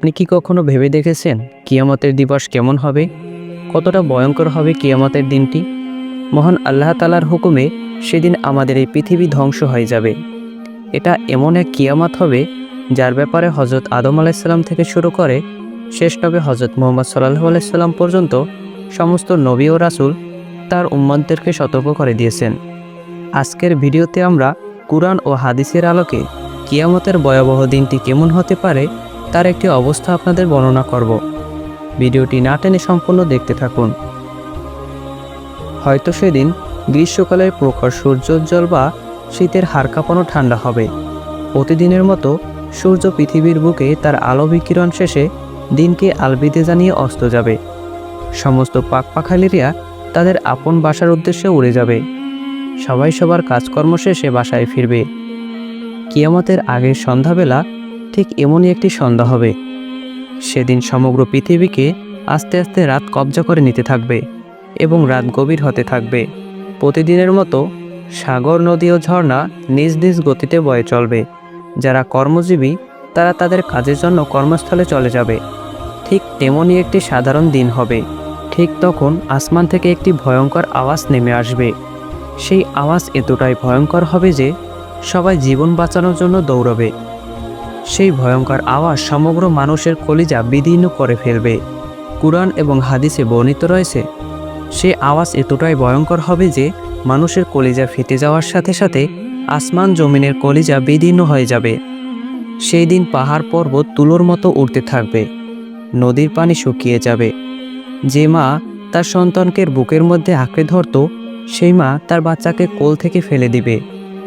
আপনি কি কখনো ভেবে দেখেছেন কিয়ামতের দিবস কেমন হবে? কতটা ভয়ঙ্কর হবে কিয়ামতের দিনটি? মহান আল্লাহ তালার হুকুমে সেদিন আমাদের এই পৃথিবী ধ্বংস হয়ে যাবে। এটা এমন এক কিয়ামত হবে যার ব্যাপারে হজরত আদম আলাইসাল্লাম থেকে শুরু করে শেষ নবে হজরত মোহাম্মদ সাল্লাহ আলাইসাল্লাম পর্যন্ত সমস্ত নবী ও রাসুল তার উম্মাদদেরকে সতর্ক করে দিয়েছেন। আজকের ভিডিওতে আমরা কুরআন ও হাদিসের আলোকে কিয়ামতের ভয়াবহ দিনটি কেমন হতে পারে তার একটি অবস্থা আপনাদের বর্ণনা করব। ভিডিওটি না টেনে সম্পূর্ণ দেখতে থাকুন। হয়তো সেদিন গ্রীষ্মকালের প্রখর সূর্যোজ্জ্বল বা শীতের হাড় কাঁপানো ঠান্ডা হবে। প্রতিদিনের মতো সূর্য পৃথিবীর বুকে তার আলো বিকিরণ শেষে দিনকে আলবিদে জানিয়ে অস্ত যাবে। সমস্ত পাকপাখালিরা তাদের আপন বাসার উদ্দেশ্যে উড়ে যাবে। সবাই সবার কাজকর্ম শেষে বাসায় ফিরবে। কিয়ামতের আগের সন্ধ্যাবেলা ঠিক এমনই একটি সন্ধ্যা হবে। সেদিন সমগ্র পৃথিবীকে আস্তে আস্তে রাত কবজা করে নিতে থাকবে এবং রাত গভীর হতে থাকবে। প্রতিদিনের মতো সাগর, নদী ও ঝর্ণা নিজ নিজ গতিতে বয়ে চলবে। যারা কর্মজীবী, তারা তাদের কাজের জন্য কর্মস্থলে চলে যাবে। ঠিক তেমনই একটি সাধারণ দিন হবে। ঠিক তখন আসমান থেকে একটি ভয়ঙ্কর আওয়াজ নেমে আসবে। সেই আওয়াজ এতটাই ভয়ঙ্কর হবে যে সবাই জীবন বাঁচানোর জন্য দৌড়বে। সেই ভয়ঙ্কর আওয়াজ সমগ্র মানুষের কলিজা বিদীর্ণ করে ফেলবে। কুরআন এবং হাদিসে বর্ণিত রয়েছে, সে আওয়াজ এতটাই ভয়ঙ্কর হবে যে মানুষের কলিজা ফেটে যাওয়ার সাথে সাথে আসমান জমিনের কলিজা বিদীর্ণ হয়ে যাবে। সেই দিন পাহাড় পর্বত তুলোর মতো উঠতে থাকবে, নদীর পানি শুকিয়ে যাবে। যে মা তার সন্তানকে বুকের মধ্যে আঁকড়ে ধরত, সেই মা তার বাচ্চাকে কোল থেকে ফেলে দিবে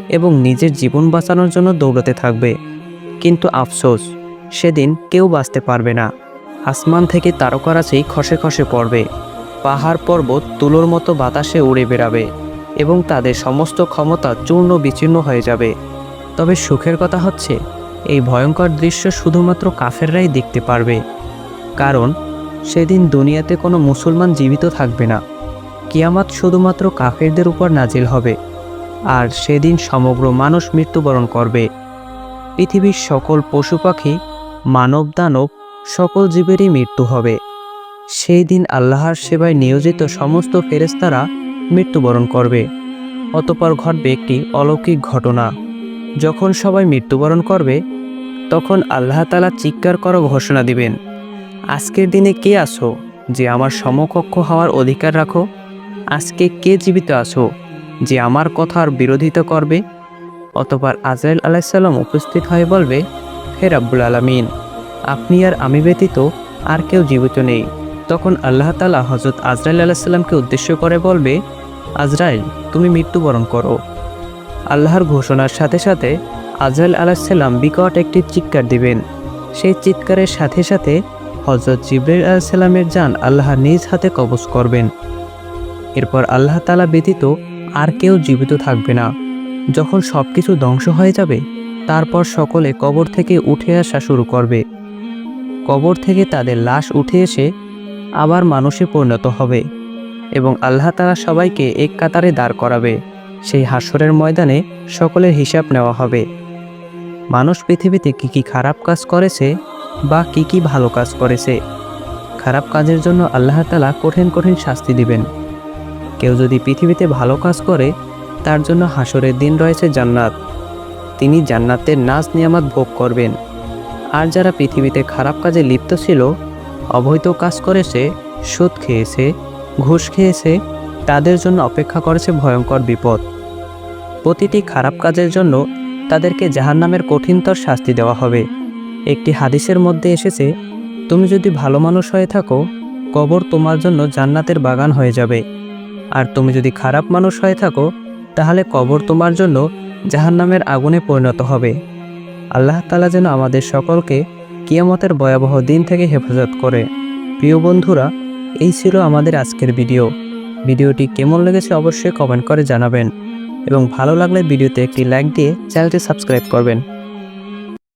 এবং নিজের জীবন বাঁচানোর জন্য দৌড়াতে থাকবে। কিন্তু আফসোস, সেদিন কেউ বাঁচতে পারবে না। আসমান থেকে তারকারাশি খসে খসে পড়বে। পাহাড় পর্বত তুলোর মতো বাতাসে উড়ে বেড়াবে এবং তাদের সমস্ত ক্ষমতা চূর্ণ বিচূর্ণ হয়ে যাবে। তবে সুখের কথা হচ্ছে, এই ভয়ঙ্কর দৃশ্য শুধুমাত্র কাফেররাই দেখতে পারবে। কারণ, সেদিন দুনিয়াতে কোনো মুসলমান জীবিত থাকবে না। কিয়ামাত শুধুমাত্র কাফেরদের উপর নাজিল হবে। আর সেদিন সমগ্র মানুষ মৃত্যুবরণ করবে। পৃথিবীর সকল পশু পাখি মানব দানব সকল জীবেরই মৃত্যু হবে। সেই দিন আল্লাহর সেবায় নিয়োজিত সমস্ত ফেরেস্তারা মৃত্যুবরণ করবে। অতপর ঘটবে একটি অলৌকিক ঘটনা। যখন সবাই মৃত্যুবরণ করবে, তখন আল্লাহ তালা চিৎকার করা ঘোষণা দিবেন, আজকের দিনে কে আসো যে আমার সমকক্ষ হওয়ার অধিকার রাখো। আজকে কে জীবিত আছো? যে আমার কথার বিরোধিতা করবে? অতপর আজরাইল আলাইসাল্লাম উপস্থিত হয়ে বলবে, হে রাব্বুল আলমিন, আপনি আর আমি ব্যতীত আর কেউ জীবিত নেই। তখন আল্লাহ তালা হজরত আজরাইল আলাইসাল্লামকে উদ্দেশ্য করে বলবে, আজরাইল, তুমি মৃত্যুবরণ করো। আল্লাহর ঘোষণার সাথে সাথে আজরাইল আলাইসাল্লাম বিকট একটি চিৎকার দিবেন। সেই চিৎকারের সাথে সাথে হজরত জিব্রাইল আলাইসাল্লামের যান আল্লাহ নিজ হাতে কবজ করবেন। এরপর আল্লাহ তালা ব্যতীত আর কেউ জীবিত থাকবে না। যখন সব কিছু ধ্বংস হয়ে যাবে, তারপর সকলে কবর থেকে উঠে আসা শুরু করবে। কবর থেকে তাদের লাশ উঠে এসে আবার মানুষে পরিণত হবে এবং আল্লাহ তালা সবাইকে এক কাতারে দাঁড় করাবে। সেই হাসরের ময়দানে সকলের হিসাব নেওয়া হবে। মানুষ পৃথিবীতে কি কি খারাপ কাজ করেছে বা কি কি ভালো কাজ করেছে, খারাপ কাজের জন্য আল্লাহ তালা কঠিন কঠিন শাস্তি দিবেন। কেউ যদি পৃথিবীতে ভালো কাজ করে তার জন্য হাসরের দিন রয়েছে জান্নাত। তিনি জান্নাতের নাচ নিয়ামত ভোগ করবেন। আর যারা পৃথিবীতে খারাপ কাজে লিপ্ত ছিল, অবৈধ কাজ করেছে সুদ খেয়েছে, ঘুষ খেয়েছে, তাদের জন্য অপেক্ষা করেছে ভয়ঙ্কর বিপদ। প্রতিটি খারাপ কাজের জন্য তাদেরকে জাহান্নামের কঠিনতর শাস্তি দেওয়া হবে। একটি হাদিসের মধ্যে এসেছে, তুমি যদি ভালো মানুষ হয়ে থাকো, কবর তোমার জন্য জান্নাতের বাগান হয়ে যাবে। আর তুমি যদি খারাপ মানুষ হয়ে থাকো তাহলে কবর তোমার জন্য জাহান্নামের আগুনে পরিণত হবে। আল্লাহ তালা যেন আমাদের সকলকে কিয়ামতের ভয়াবহ দিন থেকে হেফাজত করে। প্রিয় বন্ধুরা, এই ছিল আমাদের আজকের ভিডিও। ভিডিওটি কেমন লেগেছে অবশ্যই কমেন্ট করে জানাবেন এবং ভালো লাগলে ভিডিওতে একটি লাইক দিয়ে চ্যানেলটি সাবস্ক্রাইব করবেন।